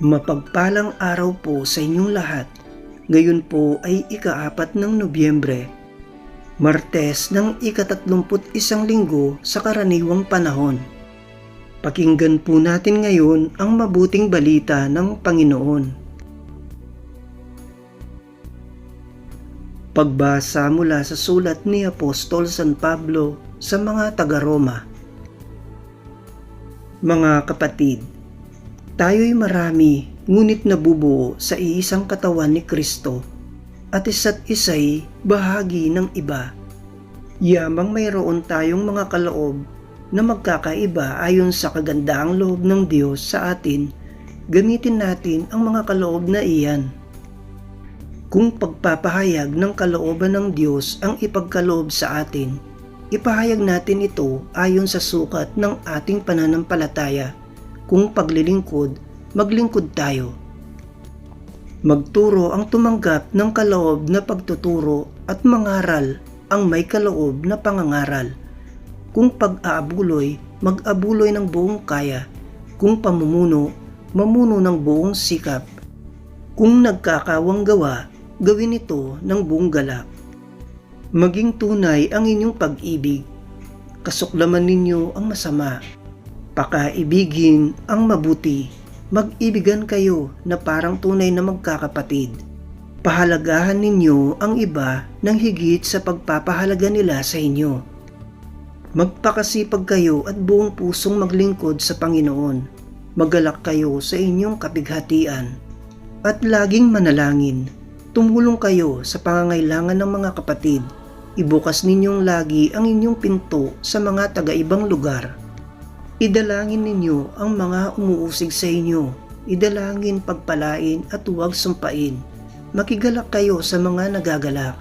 Mapagpalang araw po sa inyong lahat. Ngayon po ay ikaapat ng Nobyembre, Martes ng ikatatlumput isang linggo sa karaniwang panahon. Pakinggan po natin ngayon ang mabuting balita ng Panginoon. Pagbasa mula sa sulat ni Apostol San Pablo sa mga taga-Roma. Mga kapatid, tayo'y marami ngunit nabubuo sa iisang katawan ni Kristo at isa't isa'y bahagi ng iba. Yamang mayroon tayong mga kaloob na magkakaiba ayon sa kagandaang loob ng Diyos sa atin, gamitin natin ang mga kaloob na iyan. Kung pagpapahayag ng kalooban ng Diyos ang ipagkaloob sa atin, ipahayag natin ito ayon sa sukat ng ating pananampalataya. Kung paglilingkod, maglingkod tayo. Magturo ang tumanggap ng kaloob na pagtuturo at mangaral ang may kaloob na pangangaral. Kung pag-aabuloy, mag-abuloy ng buong kaya. Kung pamumuno, mamuno ng buong sikap. Kung nagkakawang gawa, gawin ito ng buong galak. Maging tunay ang inyong pag-ibig. Kasuklaman ninyo ang masama. Pakaibigin ang mabuti. Mag-ibigan kayo na parang tunay na magkakapatid. Pahalagahan ninyo ang iba ng higit sa pagpapahalaga nila sa inyo. Magpakasipag kayo at buong pusong maglingkod sa Panginoon. Magalak kayo sa inyong kapighatian. At laging manalangin. Tumulong kayo sa pangangailangan ng mga kapatid. Ibukas ninyong lagi ang inyong pinto sa mga taga-ibang lugar. Idalangin ninyo ang mga umuusig sa inyo. Idalangin pagpalain at huwag sumpain. Makigalak kayo sa mga nagagalak.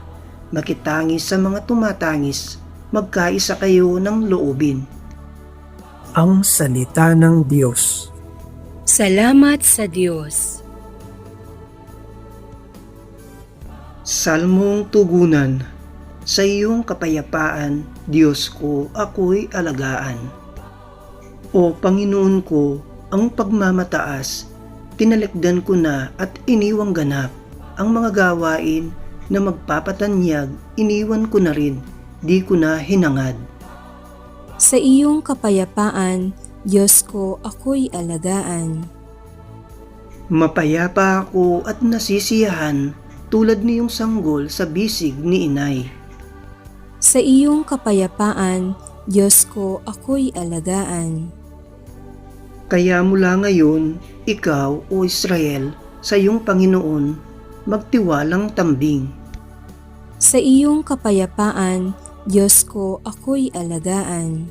Makitangis sa mga tumatangis. Magkaisa kayo ng loobin. Ang Salita ng Diyos Salamat sa Diyos. Salmong Tugunan Sa iyong kapayapaan, Diyos ko, ako'y alagaan. O Panginoon ko, ang pagmamataas, tinalikdan ko na at iniwang ganap. Ang mga gawain na magpapatanyag, iniwan ko na rin, di ko na hinangad. Sa iyong kapayapaan, Diyos ko, ako'y alagaan. Mapayapa ako at nasisiyahan tulad niyong sanggol sa bisig ni inay. Sa iyong kapayapaan, Diyos ko, ako'y alagaan. Kaya mula ngayon, ikaw o Israel, sa iyong Panginoon, magtiwalang tambing. Sa iyong kapayapaan, Diyos ko, ako'y alagaan.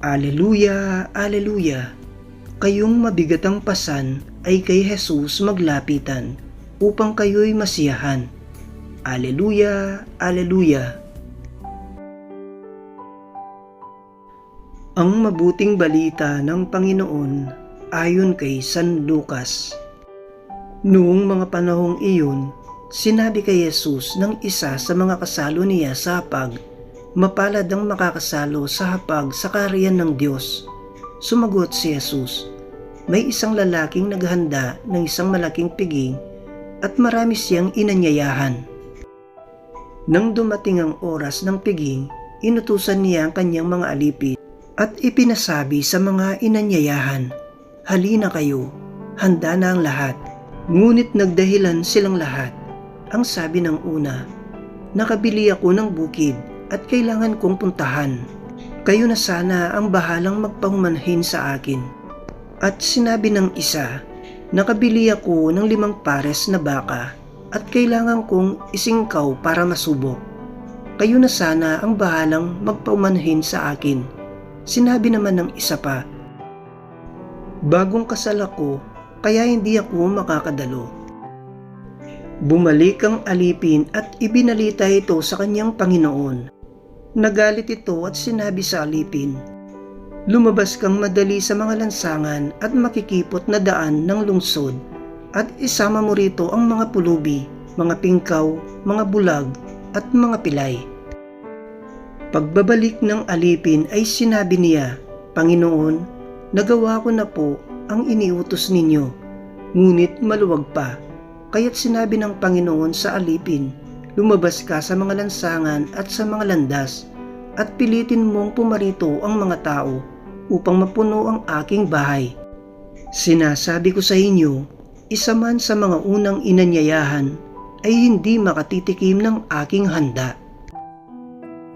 Aleluya, Aleluya! Kayong mabigatang pasan ay kay Jesus maglapitan upang kayo'y masiyahan. Aleluya, Aleluya! Ang mabuting balita ng Panginoon ayon kay San Lucas. Noong mga panahong iyon, sinabi kay Jesus ng isa sa mga kasalo niya sa hapag, mapalad ang makakasalo sa hapag sa kariyan ng Diyos. Sumagot si Jesus, may isang lalaking naghanda ng isang malaking piging at marami siyang inanyayahan. Nang dumating ang oras ng piging, inutusan niya ang kanyang mga alipin at ipinasabi sa mga inanyayahan, Halina kayo, handa na ang lahat. Ngunit nagdahilan silang lahat. Ang sabi ng una, Nakabili ako ng bukid at kailangan kong puntahan. Kayo na sana ang bahalang magpahumanhin sa akin. At sinabi ng isa, Nakabili ako ng limang pares na baka at kailangan kong isingkaw para masubok. Kayo na sana ang bahalang magpaumanhin sa akin. Sinabi naman ng isa pa, Bagong kasal ako, kaya hindi ako makakadalo. Bumalik ang alipin at ibinalita ito sa kanyang Panginoon. Nagalit ito at sinabi sa alipin, Lumabas kang madali sa mga lansangan at makikipot na daan ng lungsod at isama mo rito ang mga pulubi, mga pingkaw, mga bulag at mga pilay. Pagbabalik ng alipin ay sinabi niya, Panginoon, Nagawa ko na po ang iniutos ninyo, ngunit maluwag pa. Kaya't sinabi ng Panginoon sa alipin, lumabas ka sa mga lansangan at sa mga landas, at pilitin mong pumarito ang mga tao upang mapuno ang aking bahay. Sinasabi ko sa inyo, isa man sa mga unang inanyayahan ay hindi makatitikim ng aking handa.